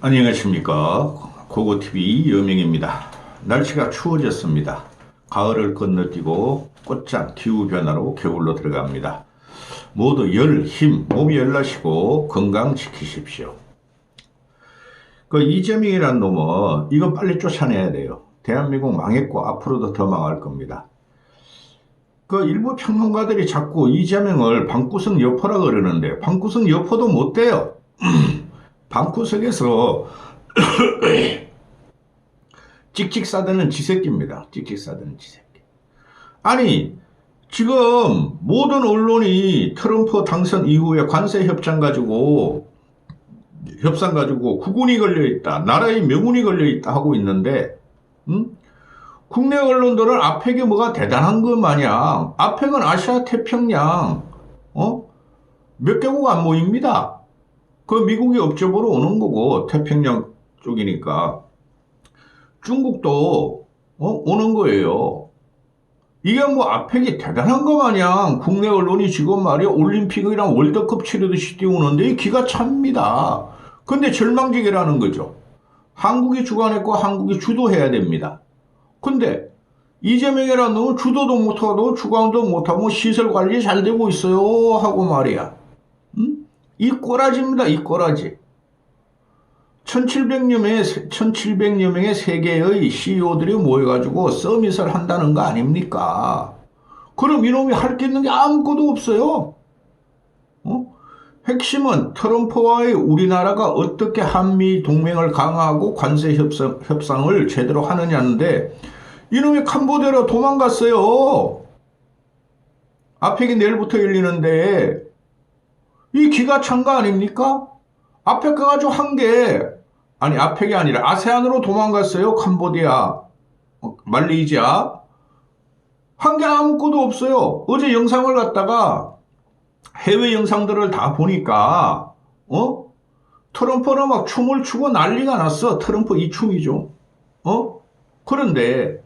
안녕하십니까. 고고TV 여명입니다. 날씨가 추워졌습니다. 가을을 건너뛰고 꽃장 기후 변화로 겨울로 들어갑니다. 모두 열, 힘, 몸이 열나시고 건강 지키십시오. 그 이재명이라는 놈은 이거 빨리 쫓아내야 돼요. 대한민국 망했고 앞으로도 더 망할 겁니다. 그 일부 평론가들이 자꾸 이재명을 방구석 여포라 그러는데 방구석 여포도 못 돼요 방구석에서 찍찍 싸드는 지새끼입니다. 찍찍 싸드는 지새끼. 아니 지금 모든 언론이 트럼프 당선 이후에 관세 협상 가지고 협상 가지고 국운이 걸려 있다. 나라의 명운이 걸려 있다 하고 있는데 음? 국내 언론들은 아펙이 뭐가 대단한 것 마냥 아펙은 아시아 태평양 어? 몇 개국 안 모입니다. 그 미국이 업적으로 오는 거고 태평양 쪽이니까 중국도 어? 오는 거예요. 이게 뭐 아펙이 대단한 거 마냥 국내 언론이 지금 말이야 올림픽이랑 월드컵 치르듯이 띄우는데 기가 찹니다. 근데 절망적이라는 거죠. 한국이 주관했고 한국이 주도해야 됩니다. 근데 이재명이라는 놈은 주도도 못하고 주관도 못하고 시설 관리 잘 되고 있어요 하고 말이야. 이 꼬라지입니다. 이 꼬라지. 1700여 명의, 1700여 명의 세계의 CEO들이 모여가지고 서밋을 한다는 거 아닙니까? 그럼 이놈이 할 게 있는 게 아무것도 없어요. 어? 핵심은 트럼프와의 우리나라가 어떻게 한미 동맹을 강화하고 관세 협상, 협상을 제대로 하느냐인데 이놈이 캄보디아로 도망갔어요. 아펙이 내일부터 열리는데 이 기가 찬 거 아닙니까? 아펙 가가지고 한 게, 아니, 아펙이 아니라 아세안으로 도망갔어요. 캄보디아, 어, 말레이시아. 한 게 아무것도 없어요. 어제 영상을 갖다가 해외 영상들을 다 보니까, 어? 트럼프는 막 춤을 추고 난리가 났어. 트럼프 이 춤이죠. 어? 그런데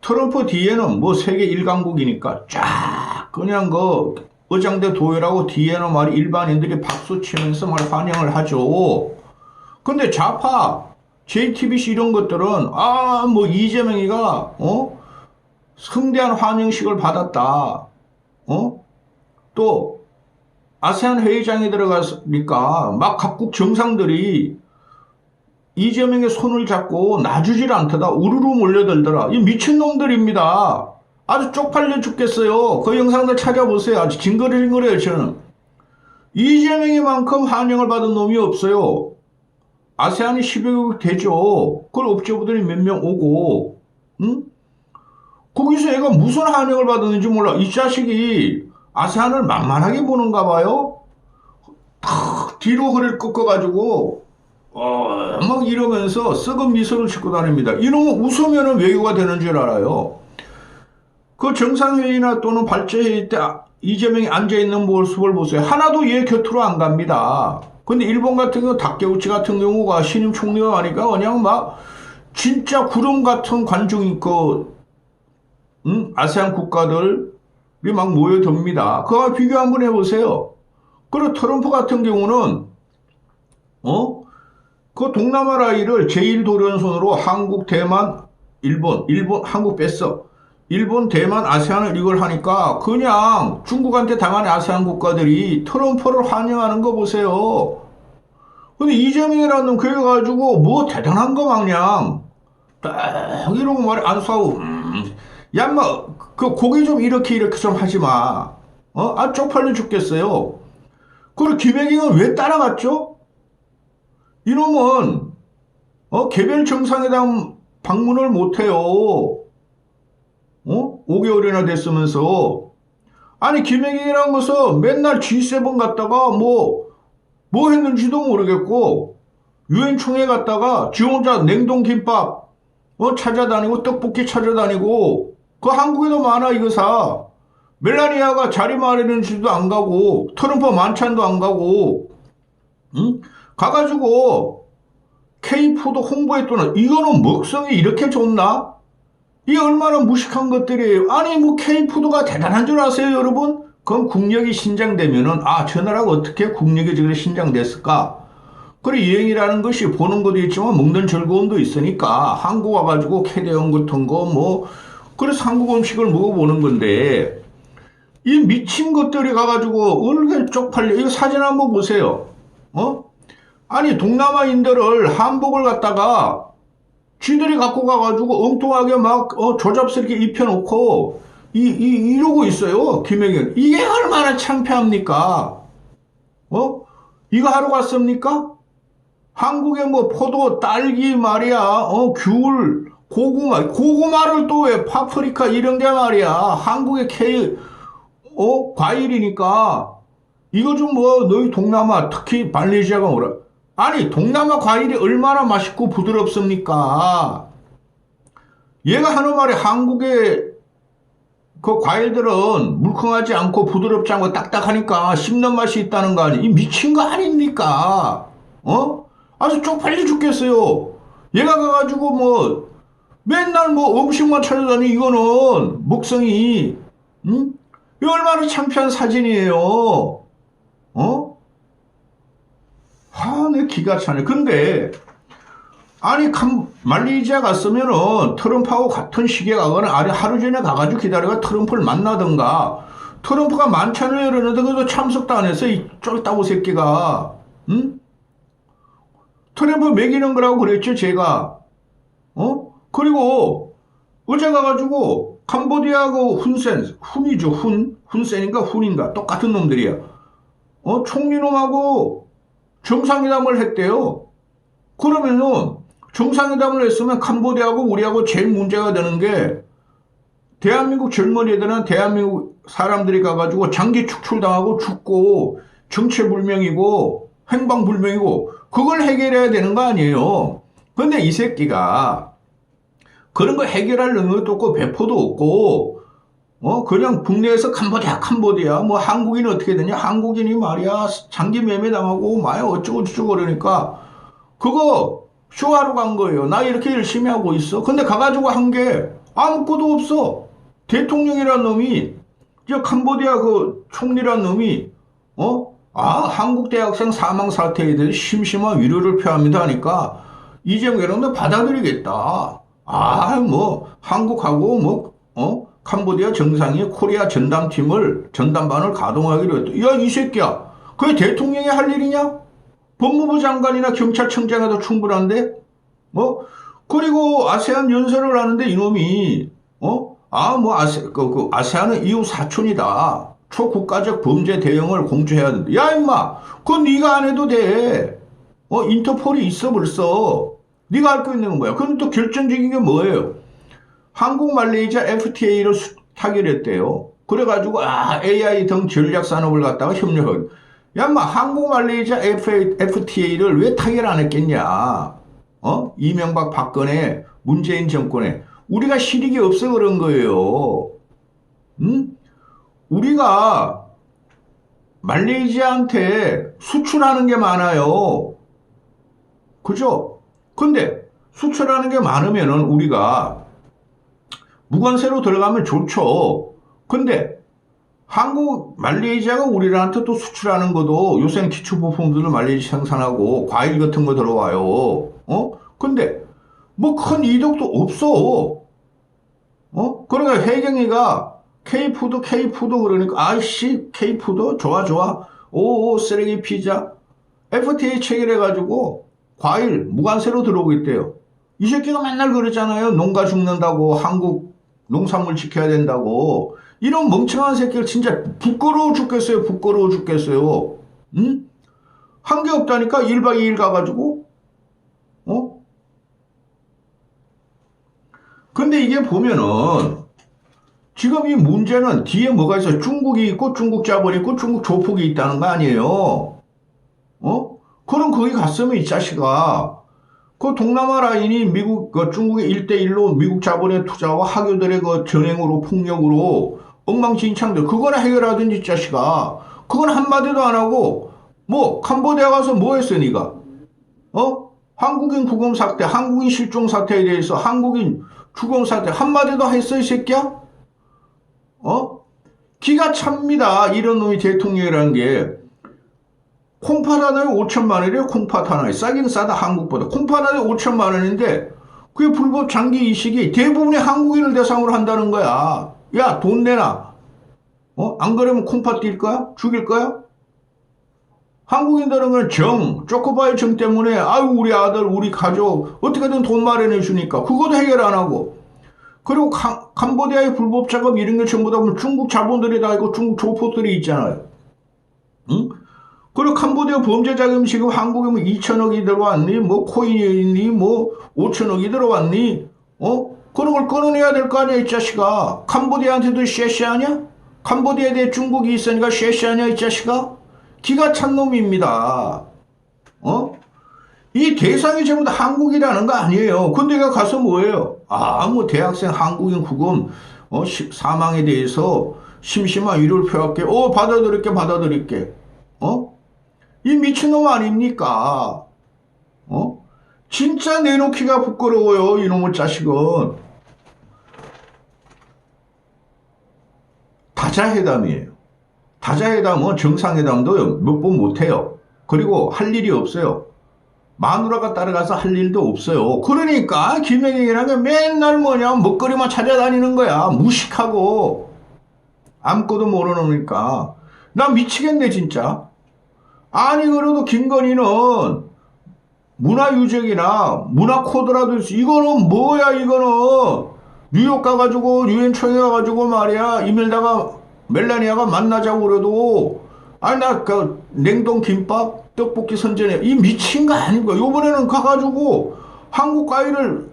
트럼프 뒤에는 뭐 세계 1강국이니까 쫙 그냥 그 의장대 도열하고 뒤에는 말이 일반인들이 박수 치면서 말 환영을 하죠. 근데 좌파, JTBC 이런 것들은 아 뭐 이재명이가 어 성대한 환영식을 받았다. 어? 또 아세안 회의장에 들어가니까 막 각국 정상들이 이재명의 손을 잡고 놔주질 않더라. 우르르 몰려들더라. 이 미친놈들입니다. 아주 쪽팔려 죽겠어요. 그 영상들 찾아보세요. 아주 징그러징그러요, 저는. 이재명이만큼 환영을 받은 놈이 없어요. 아세안이 10여 개국 되죠. 그걸 업체부들이 몇 명 오고, 응? 거기서 얘가 무슨 환영을 받았는지 몰라. 이 자식이 아세안을 만만하게 보는가 봐요. 탁 뒤로 허리를 꺾어가지고, 어, 막 이러면서 썩은 미소를 짓고 다닙니다. 이놈은 웃으면 외교가 되는 줄 알아요. 그 정상회의나 또는 발제회의 때 아, 이재명이 앉아있는 모습을 보세요. 하나도 얘 곁으로 안 갑니다. 근데 일본 같은 경우 다케우치 같은 경우가 신임 총리가 가니까 그냥 막 진짜 구름 같은 관중이 그 음? 아세안 국가들이 막 모여듭니다. 그거 비교 한번 해보세요. 그리고 트럼프 같은 경우는 어? 그 동남아 라인을 제1도련선으로 한국, 대만, 일본, 일본, 한국 뺐어. 일본, 대만, 아세안을 이걸 하니까 그냥 중국한테 당한 아세안 국가들이 트럼프를 환영하는 거 보세요. 근데 이재명이라는 놈 그래가지고 뭐 대단한 거 마냥 딱 이러고 말이 안 싸우. 음. 야, 뭐, 그 고기 좀 이렇게 이렇게 좀 하지 마. 어? 아, 쪽팔려 죽겠어요. 그리고 김혜경은 왜 따라갔죠? 이놈은, 어, 개별 정상회담 방문을 못해요. 어? 5개월이나 됐으면서. 아니, 김혜경이란 것은 맨날 G7 갔다가 뭐, 뭐 했는지도 모르겠고, 유엔 총회 갔다가 지 혼자 냉동 김밥, 어, 찾아다니고, 떡볶이 찾아다니고, 그 한국에도 많아, 이거 사. 멜라니아가 자리 마련인지도 안 가고, 트럼프 만찬도 안 가고, 응? 가가지고, K푸드 홍보했더니, 이거는 먹성이 이렇게 좋나? 이 얼마나 무식한 것들이에요. 아니 뭐 K푸드가 대단한 줄 아세요 여러분? 그럼 국력이 신장되면은 아 저 나라가 어떻게 국력이 저렇게 신장됐을까? 그래 여행이라는 것이 보는 것도 있지만 먹는 즐거움도 있으니까 한국 와가지고 캐대형 같은 거 뭐 그래서 한국 음식을 먹어보는 건데 이 미친 것들이 가가지고 얼굴 쪽팔려 이거 사진 한번 보세요 어 아니 동남아인들을 한복을 갖다가 쥐들이 갖고 가가지고 엉뚱하게 막 어, 조잡스럽게 입혀놓고 이, 이 이러고 있어요 김영현 이게 얼마나 창피합니까 어 이거 하러 갔습니까? 한국에 뭐 포도, 딸기 말이야, 어, 귤, 고구마, 고구마를 또 왜 파프리카 이런 게 말이야. 한국의 K, 어, 과일이니까. 이거 좀 뭐, 너희 동남아, 특히 말레이시아가 뭐라. 아니, 동남아 과일이 얼마나 맛있고 부드럽습니까? 얘가 하는 말이 한국의 그 과일들은 물컹하지 않고 부드럽지 않고 딱딱하니까 씹는 맛이 있다는 거 아니? 이 미친 거 아닙니까? 어? 아주 쪽팔려 죽겠어요. 얘가 가가지고 뭐 맨날 뭐 음식만 찾아다니 이거는 먹성이 응? 이거 얼마나 창피한 사진이에요. 어? 아, 내 기가 차네. 근데 아니 캄, 말레이시아 갔으면은 트럼프하고 같은 시기에 가거나 아니 하루 전에 가가지고 기다려가 트럼프를 만나든가 트럼프가 만찬을 열었는데 그래도 참석도 안 했어 이 쫄따구 새끼가 응? 트럼프 먹이는 거라고 그랬죠 제가 어? 그리고 어제 가가지고 캄보디아하고 훈센 훈이죠 훈 훈센인가 훈인가 똑같은 놈들이야 어 총리놈하고 정상회담을 했대요 그러면은 정상회담을 했으면 캄보디아하고 우리하고 제일 문제가 되는 게 대한민국 젊은이들은 대한민국 사람들이 가가지고 장기 축출당하고 죽고 정체불명이고 행방불명이고 그걸 해결해야 되는 거 아니에요. 근데 이 새끼가 그런 거 해결할 능력도 없고 배포도 없고 어 그냥 국내에서 캄보디아 캄보디아 뭐 한국인은 어떻게 되냐 한국인이 말이야 장기 매매 당하고 마야 어쩌고 저쩌고 그러니까 그거 쇼하러 간 거예요. 나 이렇게 열심히 하고 있어. 근데 가가지고 한 게 아무것도 없어. 대통령이란 놈이 저 캄보디아 그 총리란 놈이 어? 아 한국 대학생 사망 사태에 대해 심심한 위로를 표합니다 하니까 이재명이랑 받아들이겠다. 아 뭐 한국하고 뭐 어? 캄보디아 정상이 코리아 전담팀을 전담반을 가동하기로 했다. 야 이 새끼야. 그게 대통령이 할 일이냐? 법무부 장관이나 경찰청장에도 충분한데, 어? 그리고 아세안 연설을 하는데 이놈이, 어? 아, 뭐, 아세, 그, 그, 아세안은 이웃 사촌이다. 초국가적 범죄 대응을 공조해야 된다. 야, 임마! 그건 네가 안 해도 돼. 어, 인터폴이 있어, 벌써. 네가 할 거 있는 거야. 그럼 또 결정적인 게 뭐예요? 한국 말레이시아 FTA를 타결했대요. 그래가지고, 아, AI 등 전략 산업을 갖다가 협력을. 야, 마 한국 말레이시아 FTA를 왜 타결 안 했겠냐? 어? 이명박 박근혜 문재인 정권에 우리가 실익이 없어 그런 거예요. 응? 우리가 말레이시아한테 수출하는 게 많아요. 그죠? 근데 수출하는 게 많으면은 우리가 무관세로 들어가면 좋죠. 근데 한국, 말레이시아가 우리한테 또 수출하는 것도 요새는 기초 부품들을 말레이시아 생산하고 과일 같은 거 들어와요. 어? 근데 뭐 큰 이득도 없어. 어? 그러니까 혜경이가 K푸드, K푸드 그러니까 아이씨, K푸드 좋아 좋아. 오, 쓰레기 피자. FTA 체결해가지고 과일 무관세로 들어오고 있대요. 이 새끼가 맨날 그러잖아요. 농가 죽는다고 한국 농산물 지켜야 된다고. 이런 멍청한 새끼를 진짜 부끄러워 죽겠어요. 부끄러워 죽겠어요. 응? 한 게 없다니까 1박 2일 가가지고. 어? 근데 이게 보면은 지금 이 문제는 뒤에 뭐가 있어? 중국이 있고 중국 자본이 있고 중국 조폭이 있다는 거 아니에요? 어? 그럼 거기 갔으면 이 자식아 그 동남아 라인이 미국, 그 중국의 일대일로 미국 자본에 투자하고 학교들의 그 전행으로 폭력으로 엉망진창들 그거나 해결하든지 이 자식아. 그건 한마디도 안 하고 뭐 캄보디아 가서 뭐 했어 니가? 어? 한국인 구금 사태 한국인 실종 사태에 대해서 한국인 죽음 사태 한마디도 했어 이 새끼야? 어? 기가 찹니다. 이런 놈이 대통령이라는 게 콩팥 하나에 5천만 원이래요. 콩팥 하나에. 싸긴 싸다 한국보다. 콩팥 하나에 5천만 원인데 그게 불법 장기 이식이 대부분의 한국인을 대상으로 한다는 거야. 야, 돈 내놔. 어? 안 그러면 콩팥 뛸 거야? 죽일 거야? 한국인들은 그냥 정, 쪼코바의 정 때문에 아유 우리 아들, 우리 가족 어떻게든 돈 마련해 주니까 그것도 해결 안 하고 그리고 캄, 캄보디아의 불법 작업 이런 게 전부 다 보면 중국 자본들이 다 있고 중국 조폭들이 있잖아요. 응? 그리고 캄보디아 범죄 자금 지금 한국에 뭐 2천억이 들어왔니? 뭐 코인이 뭐 5천억이 들어왔니? 어? 그런 걸 끊어내야 될 거 아니야, 이 자식아. 캄보디아한테도 쉐쉐하냐? 캄보디아에 대해 중국이 있으니까 쉐쉐하냐, 이 자식아? 기가 찬 놈입니다. 어? 이 대상이 전부 다 한국이라는 거 아니에요. 근데 가 가서 뭐예요? 아, 뭐 대학생 한국인 구금 어, 시- 사망에 대해서 심심한 위로를 표할게. 어, 받아들일게, 받아들일게. 어? 이 미친놈 아닙니까? 어? 진짜 내놓기가 부끄러워요, 이놈의 자식은. 다자회담이에요. 다자회담은 정상회담도 몇 번 못해요. 그리고 할 일이 없어요. 마누라가 따라가서 할 일도 없어요. 그러니까 게 맨날 뭐냐 먹거리만 찾아다니는 거야. 무식하고 아무것도 모르니까 나 미치겠네 진짜. 아니 그래도 김건희는 문화유적이나 문화 코드라도 있어. 이거는 뭐야 이거는? 뉴욕 가가지고 유엔 총회 가가지고 말이야. 이밀다가 멜라니아가 만나자고 그래도. 아니 나그 냉동 김밥 떡볶이 선전해 이 미친 거 아닌가 요번에는 가가지고 한국 과일을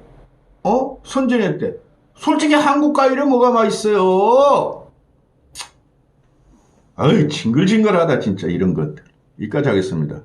어? 선전했대. 솔직히 한국 과일에 뭐가 맛있어요? 아이 징글징글하다 진짜 이런 것들 여기까지 하겠습니다